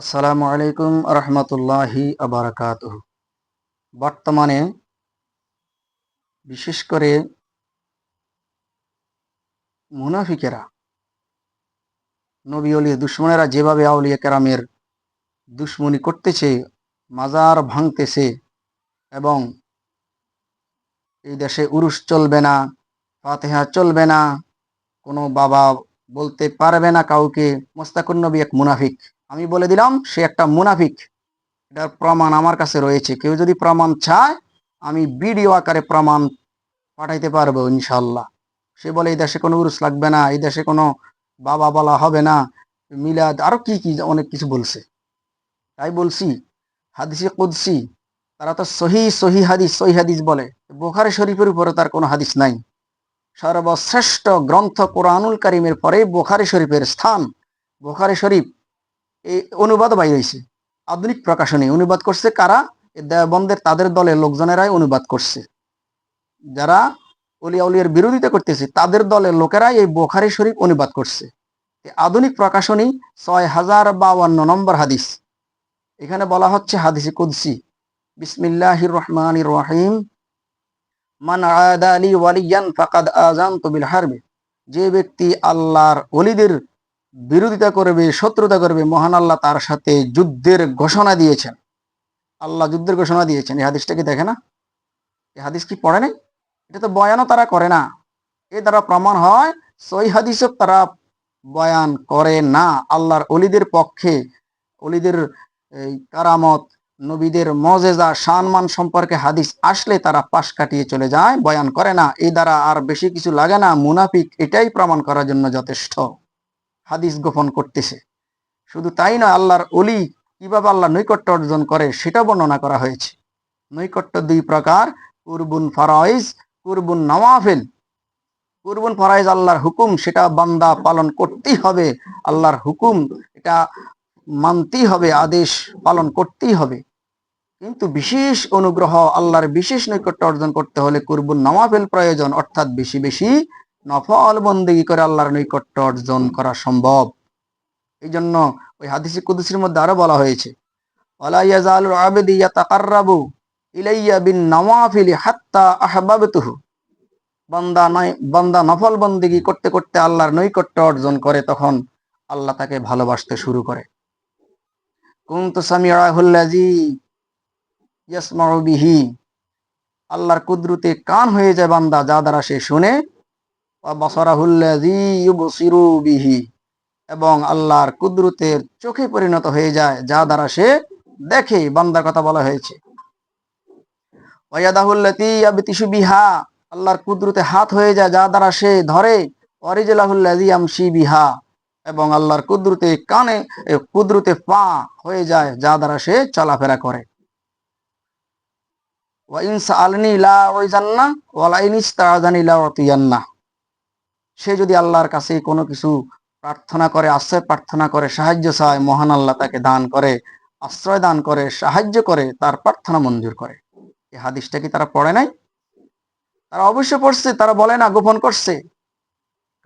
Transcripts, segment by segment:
আসসালামু আলাইকুম রহমতুল্লাহি আবরকাত বর্তমানে বিশেষ করে মুনাফিকেরা, নবী অলি দুশ্মনেরা যেভাবে আউলিয়া কেরামের দুশ্মনী করতেছে, মাজার ভাঙতেছে এবং এই দেশে উরুস চলবে না, ফাতেহা চলবে না, কোনো বাবা বলতে পারবে না কাউকে মোস্তাকুর নবী এক মুনাফিক। আমি বলে দিলাম, সে একটা মুনাফিক। এটার প্রমাণ আমার কাছে রয়েছে। কেউ যদি প্রমাণ চায়, আমি ভিডিও আকারে প্রমাণ পাঠাইতে পারব ইনশাল্লাহ সে বলে, এই দেশে কোনো উরুস লাগবে না, এই দেশে কোনো বাবা বলা হবে না। মিলাদ আরও কি কি অনেক কিছু বলছে। তাই বলছি, হাদিসে কুদসি, তারা তো সহি সহি হাদিস সহি হাদিস বলে। বোখারে শরীফের উপরে তার কোনো হাদিস নাই। সর্বশ্রেষ্ঠ গ্রন্থ কোরআনুল কারিমের পরে বোখারি শরীফের স্থান। বোখারি শরীফ এই অনুবাদ বাইর হয়েছে আধুনিক প্রকাশনী, অনুবাদ করছে কারা? দেওবন্দের তাদের দলের লোকজনেরাই অনুবাদ করছে। যারা অলিয়া উলিয়ার বিরোধিতা করতেছে, তাদের দলের লোকেরাই এই বোখারি শরীফ অনুবাদ করছে। আধুনিক প্রকাশনী ছয় হাজার বাউান্ন নম্বর হাদিস। এখানে বলা হচ্ছে হাদিসে কুদসি। বিসমিল্লাহির রহমান রহিম। মান আদা আলী ওয়ালিয়ান ফাকাদ আযানতু বিল হারবে। যে ব্যক্তি আল্লাহর ওলিদের বিরোধিতা করবে, শত্রুতা করবে, মহান আল্লাহ তার সাথে যুদ্ধের ঘোষণা দিয়েছেন। আল্লাহ যুদ্ধের ঘোষণা দিয়েছেন। এই হাদিসটা কি দেখে না? এই হাদিস কি পড়ে নাই? এটা তো বয়ানও তারা করে না। এ দ্বারা প্রমাণ হয় সই হাদিসও তারা বয়ান করে না। আল্লাহর অলিদের পক্ষে, অলিদের কারামত, নবীদের মজেজা, সম্মান সম্পর্কে হাদিস আসলে তারা পাশ কাটিয়ে চলে যায়, বয়ান করে না। এই দ্বারা আর বেশি কিছু লাগে না। মুনাফিক এটাই প্রমাণ করার জন্য যথেষ্ট। হাদিস গোপন করতেছে। শুধু তাই নয় আল্লাহর অলি কীভাবে আল্লাহ নৈকট্য অর্জন করে সেটা বর্ণনা করা হয়েছে। নৈকট্য দুই প্রকার, কুরবুন ফরাইজ, কুরবুন নওয়াফেল। কুরবুন ফরাইজ আল্লাহর হুকুম, সেটা বান্দা পালন করতেই হবে, আল্লাহর হুকুম, এটা মানতেই হবে, আদেশ পালন করতেই হবে। কিন্তু বিশেষ অনুগ্রহ, আল্লাহর বিশেষ নৈকট্য অর্জন করতে হলে কুরবুন নওয়াফেল প্রয়োজন, অর্থাৎ বেশি বেশি নফল বন্দেগি করে আল্লাহর নৈকট্য অর্জন করা সম্ভব। এই জন্য ওই হাদিসি কুদুসির মধ্যে আরও বলা হয়েছে ইলাইয়া বিন নওয়াফিলি হাত্তা আহবাবতুহু। বান্দা নয়, বান্দা নফল বন্দেগি করতে করতে আল্লাহর নৈকট্য অর্জন করে, তখন আল্লাহ তাকে ভালোবাসতে শুরু করে। কুনতু সামিআহুল্লাজি ইয়াসমাউ বিহি। আল্লাহর কুদরতে কান হয়ে যায় বান্দা, যা দ্বারা সে শুনে এবং আল্লাহর কুদরতের চোখে পরিণত হয়ে যায়, যা দ্বারা সে দেখে, বান্দার কথা বলা হয়েছে। বিহা, আল্লাহর কুদরতে হাত হয়ে যায়, যা দ্বারা সে ধরে। বিহা, এবং আল্লাহর কুদরতে কানে কুদরতে পা হয়ে যায়, যা দ্বারা সে চলাফেরা করে। ওয়াইনসা আলনি লা ওয়াইজান্না ওয়ালাইনিস্তাজানি লা ওয়াতিয়ান্না সে যদি আল্লাহর কাছে কোনো কিছু প্রার্থনা করে, আশ্রয় প্রার্থনা করে, সাহায্য চায়, মহান আল্লাহ তাকে দান করে, আশ্রয় দান করে, সাহায্য করে, তার প্রার্থনা মঞ্জুর করে। এই হাদিসটা কি তারা পড়ে নাই? তারা অবশ্য পড়ছে, তারা বলে না, গোপন করছে।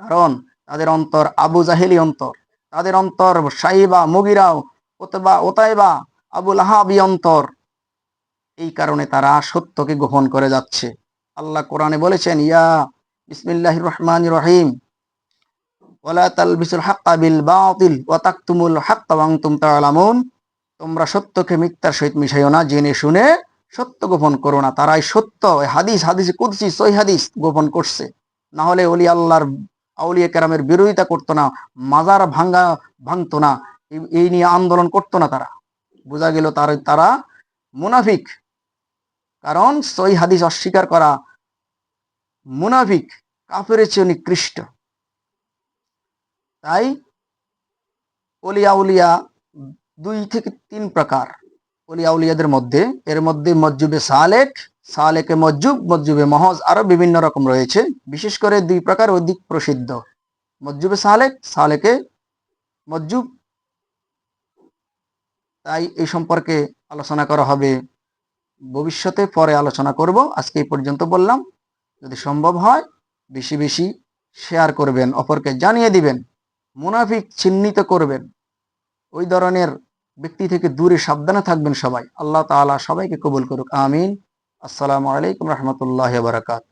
কারণ তাদের অন্তর আবু জাহেলি অন্তর, তাদের অন্তর সাইবা, মুগিরাও, ওতবা, ওতাইবা আবুল আহাবি অন্তর। এই কারণে তারা সত্যকে গোপন করে যাচ্ছে। আল্লাহ কোরআনে বলেছেন, ইয়া বিসমিল্লাহ রহমান রহিম ওয়ালা তালবিসুল হাক্কা বিল বাতিল ওয়া তাকতুমুল হাক্কা ওয়া তোমরা সত্যকে মিথ্যার সহিত মিশাইও না, জেনে শুনে সত্য গোপন করো না। তারাই সত্য। হাদিস হাদিস কুদসি সই হাদিস গোপন করছে। না হলে অলি আল্লাহর আউলিয়া কেরামের বিরোধিতা করতো না, মাজার ভাঙ্গা, ভাঙতো না। এই নিয়ে আন্দোলন করতো না তারা। বোঝা গেল তার, তারা মুনাফিক। কারণ সই হাদিস অস্বীকার করা মুনাফিক, কাফের চেয়ে নিকৃষ্ট। তাই অলিয়া উলিয়া দুই থেকে তিন প্রকার অলিয়া উলিয়াদের মধ্যে, এর মধ্যে মজ্জুবে সালেক, সালেকে মজ্জুব মজ্জুবে মহজ আরও বিভিন্ন রকম রয়েছে। বিশেষ করে দুই প্রকার অধিক প্রসিদ্ধ। মজ্জুবে সালেক, সালেকে মজ্জুব তাই এই সম্পর্কে আলোচনা করা হবে। ভবিষ্যতে পরে আলোচনা করব। আজকে এই পর্যন্ত বললাম। যদি সম্ভব হয়, বেশি বেশি শেয়ার করবেন, অপরকে জানিয়ে দিবেন, মুনাফিক চিহ্নিত করবেন। ওই ধরনের ব্যক্তি থেকে দূরে সাবধানে থাকবেন সবাই। আল্লাহ তালা সবাইকে কবুল করুক। আমিন। আসসালামু আলাইকুম রহমতুল্লাহ বারাকাত